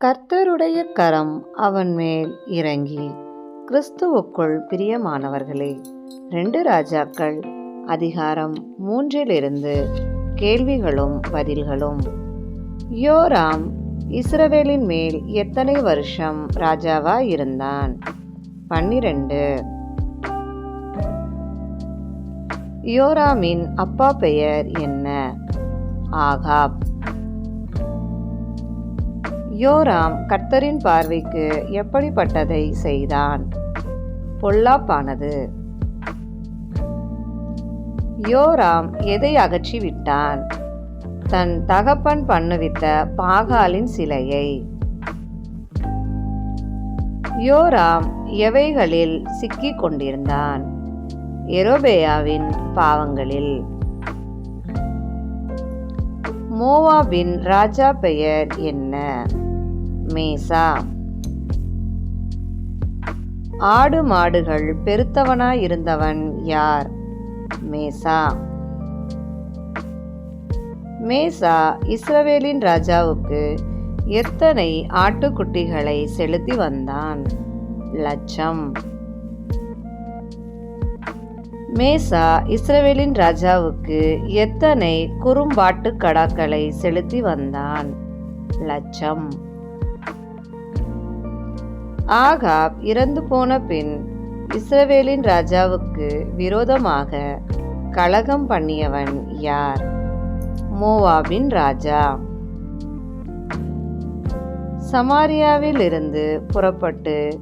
கர்த்தருடைய கரம் அவன் மேல் இறங்கி. கிறிஸ்துவுக்குள் பிரியமானவர்களே ரெண்டு ராஜாக்கள் அதிகாரம் மூன்றிலிருந்து கேள்விகளும் பதில்களும். யோராம் இஸ்ரவேலின் மேல் எத்தனை வருஷம் ராஜாவா இருந்தான் பன்னிரண்டு. யோராமின் அப்பா பெயர் என்ன? ஆகாப். யோராம் கர்த்தரின் பார்வைக்கு எப்படிப்பட்டதை செய்தான்? பொல்லாப்பானது. யோராம் எதை அகற்றி விட்டான் தன் தகப்பன் பண்ணுவித்த பாகாலின் சிலையை. யோராம் எவைகளில் சிக்கிக் கொண்டிருந்தான்? எரோபேயாவின் பாவங்களில். மோவாபின் ராஜா பெயர் என்ன? மேசா. ஆடு மாடுகள் பெருத்தவனாயிருந்தவன் யார்? மேசா. மேசா இஸ்ரவேலின் ராஜாவுக்கு எத்தனை ஆட்டுக்குட்டிகளை செலுத்தி வந்தான்? லட்சம். மேசா இஸ்ரவேலின் ராஜாவுக்கு எத்தனை குறும்பாட்டு கடாக்களை செலுத்தி வந்தான்? லட்சம். ஆகாப் இறந்து போன பின் இஸ்ரவேலின் ராஜாவுக்கு விரோதமாக கலகம் பண்ணியவன் யார்? மோவாபின் ராஜா. சமாரியாவில் இருந்து புறப்பட்டு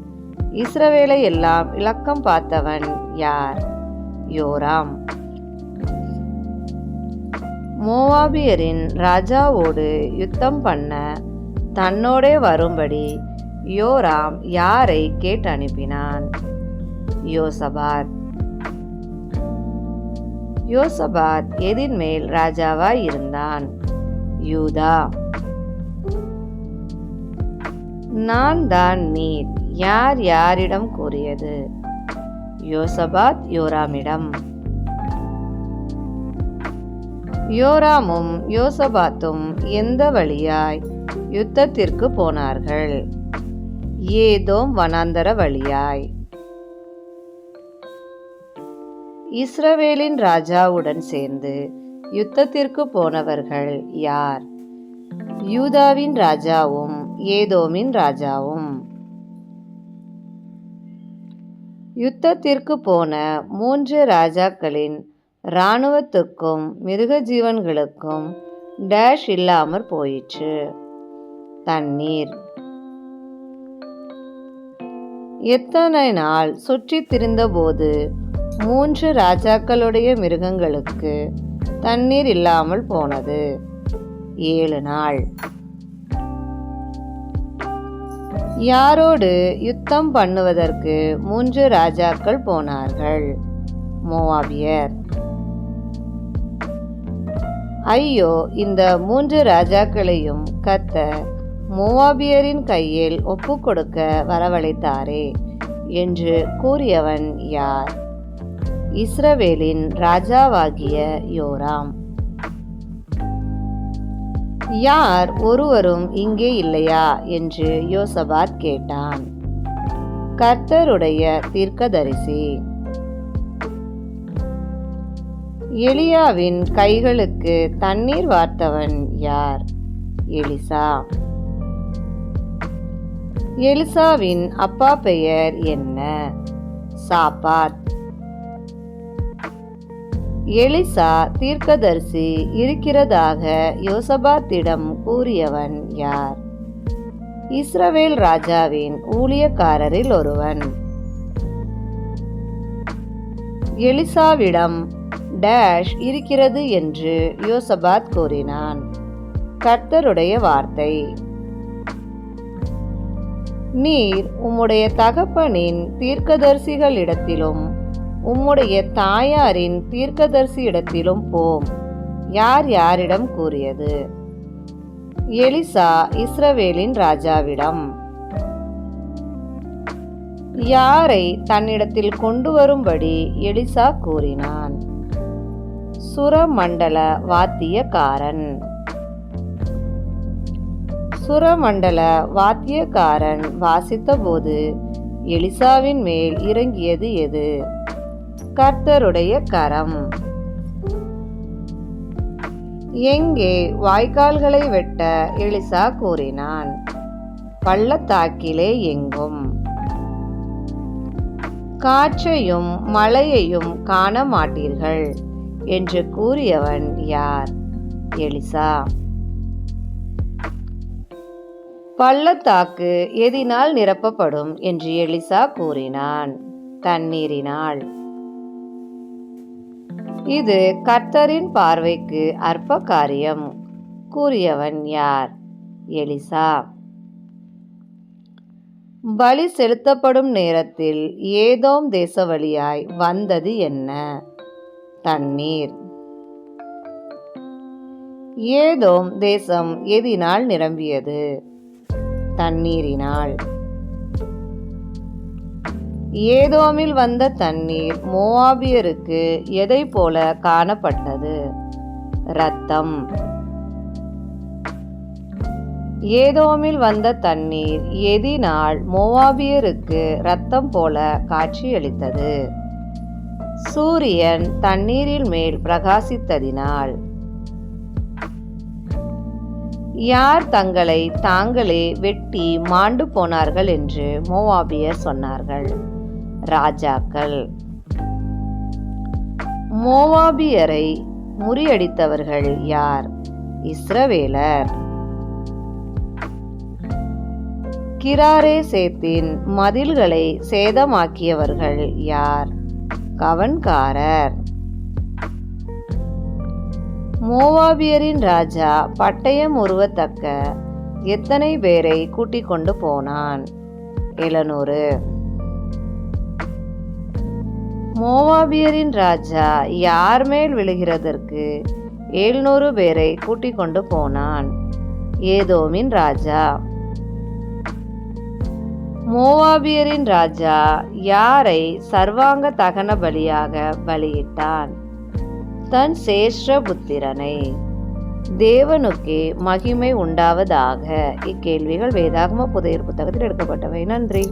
இஸ்ரவேலை எல்லாம் இலக்கம் பார்த்தவன் யார்? யோராம். மோவாபியரின் ராஜாவோடு யுத்தம் பண்ண தன்னோடே வரும்படி யோராம் யாரை கேட்டு அனுப்பினான் யோசபாத். யோசபாத் எதின் மேல் ராஜாவாய் இருந்தான். யூதா. நான் தான் நீர் யார் யாரிடம் கூறியது? யோசபாத் யோராமிடம். யோராமும் யோசபாத்தும் எந்த வழியாய் யுத்தத்திற்கு போனார்கள்? ஏதோம் வனாந்தர வழியாய். இஸ்ரவேலின் ராஜாவுடன் சேர்ந்து யுத்தத்திற்கு போனவர்கள் யார்? யூதாவின் ராஜாவும் ஏதோமின் ராஜாவும். யுத்தத்திற்கு போன மூன்று ராஜாக்களின் இராணுவத்துக்கும் மிருக ஜீவன்களுக்கும் டேஷ் இல்லாமற் போயிற்று. தண்ணீர் எத்தனை நாள் சுற்றித் திரிந்தபோது மூன்று ராஜாக்களுடைய மிருகங்களுக்கு தண்ணீர் இல்லாமல் போனது? ஏழு நாள். யாரோடு யுத்தம் பண்ணுவதற்கு மூன்று ராஜாக்கள் போனார்கள்? மோவாபியர். ஐயோ இந்த மூன்று ராஜாக்களையும் கத்த மோவாபியரின் கையில் ஒப்பு கொடுக்க வரவழைத்தாரே என்று கூறியவன் யார்? இஸ்ரவேலின் ராஜாவாகிய யோராம். யார் ஒருவரும் இங்கே இல்லையா? என்று யோசபாத் கேட்டான். கர்த்தருடைய தீர்க்கதரிசி. எலியாவின் கைகளுக்கு தண்ணீர் வார்த்தவன் யார்? எலிசா. எலிசாவின் அப்பா பெயர் என்ன? சாப்பாத் எலிசா தீர்க்கதரிசி இருக்கிறதாக யோசபாத்திடம் கூறியவன் யார்? இஸ்ரவேல் ராஜாவின் ஊழியக்காரரில் ஒருவன். எலிசாவிடம் டேஷ் இருக்கிறது என்று யோசபாத் கூறினான். கர்த்தருடைய வார்த்தை. நீர் உம்முடைய தகப்பனின் தீர்க்கதரிசிகளிடத்திலும் உம்முடைய தாயாரின் தீர்க்கதரிசி இடத்திலும் போம். யார் யாரிடம் கூறியது? எலிசா இஸ்ரவேலின் ராஜாவிடம். யாரை தன்னிடத்தில் கொண்டு வரும்படி எலிசா கூறினான்? சுரமண்டல வாத்தியக்காரன். சுரமண்டல வாத்தியக்காரன் வாசித்தபோது எலிசாவின் மேல் இறங்கியது எது? கர்த்தருடைய கரம். எங்கே வாய்க்கால்களை வெட்ட எலிசா கூறினான். பள்ளத்தாக்கிலே எங்கும். காற்றையும் மழையையும் காண மாட்டீர்கள் என்று கூறியவன் யார்? எலிசா. பள்ளத்தாக்கு எதினால் நிரப்பப்படும் என்று எலிசா கூறினான். தண்ணீரினால். இது கர்த்தரின் பார்வைக்கு அற்ப காரியம் கூறியவன் யார்? எலிசா. பலி செலுத்தப்படும் நேரத்தில் ஏதோம் தேச வழியாய் வந்தது என்ன? தண்ணீர். ஏதோம் தேசம் எதினால் நிரம்பியது. தண்ணீரினால். ஏதோமில் வந்த தண்ணீர் மோவாபியருக்கு எதை போல காணப்பட்டது? ரத்தம் ஏதோமில் வந்த தண்ணீர் எதினால் மோவாபியருக்கு ரத்தம் போல காட்சியளித்தது. சூரியன் தண்ணீரில் மேல் பிரகாசித்ததினால். யார் தங்களை தாங்களே வெட்டி மாண்டு போனார்கள் என்று மோவாபியர் சொன்னார்கள். ராஜாக்கள். மோவாபியரை முறியடித்தவர்கள் யார்? இஸ்ரவேலர். கிராரே சேத்தின் மதில்களை சேதமாக்கியவர்கள் யார்? கவன்காரர். மோவாபியரின் ராஜா பட்டயம் உருவத்தக்க எத்தனை பேரை கூட்டிக் கொண்டு போனான்? எழுநூறு. மோவாபியரின் ராஜா யார் மேல் விழுகிறதற்கு எழுநூறு பேரை கூட்டிக் கொண்டு போனான்? ஏதோமின் ராஜா. மோவாபியரின் ராஜா யாரை சர்வாங்க தகன பலியாக பலியிட்டான்? தன் சேஷ்ட புத்திரனை. தேவனுக்கே மகிமை உண்டாவதாக இக்கேள்விகள் வேதாகம புதையர் புத்தகத்தில் எடுக்கப்பட்டவை. நன்றி.